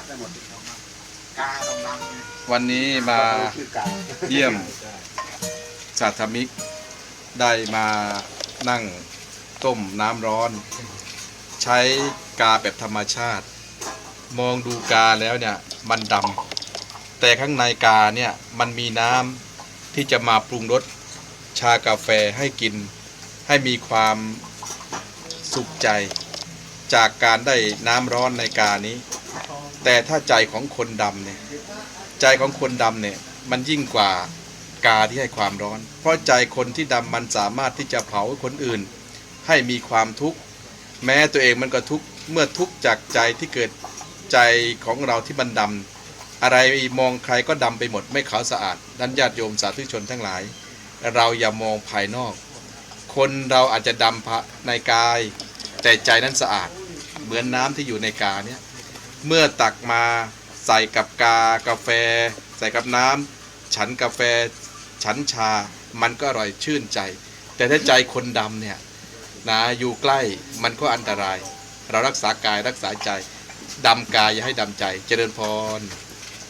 ดได้หมดกาดำไงวันนี้มา ชื่อกาเยี่ยม สาธมิกได้มานั่งต้มน้ำร้อน ใช้กาแบบธรรมชาติ มองดูกาแล้วเนี่ยมันดำแต่ข้างในกาเนี่ยมันมีน้ำที่จะมาปรุงรสชากาแฟให้กิน ให้มีความสุขใจ จากการได้น้ำร้อนในกานี้ แต่ถ้าใจของคนดำเนี่ยใจของคนดำเนี่ยมันยิ่งกว่ากาที่ให้ความร้อน เพราะใจคนที่ดำมันสามารถที่จะเผาคนอื่น ให้มีความทุกข์แม้ตัวเองมันก็ทุกข์เมื่อทุกข์จากใจที่เกิดใจของเราที่มันดำอะไรมองใครก็ดำไปหมดไม่ขาวสะอาดดันญาติโยมสาธุชนทั้งหลาย เราอย่ามองภายนอก คนเราอาจจะดำพะในกาย แต่ใจนั้นสะอาด เหมือนน้ำที่อยู่ในกาเนี่ย เมื่อตักมาใส่กับกากาแฟ ใส่กับน้ำฉันกาแฟ ฉันชา มันก็อร่อยชื่นใจ แต่ถ้าใจคนดำเนี่ยนะอยู่ใกล้มันก็อันตราย เรารักษากายรักษาใจดำกายอย่าให้ดำใจ เจริญพร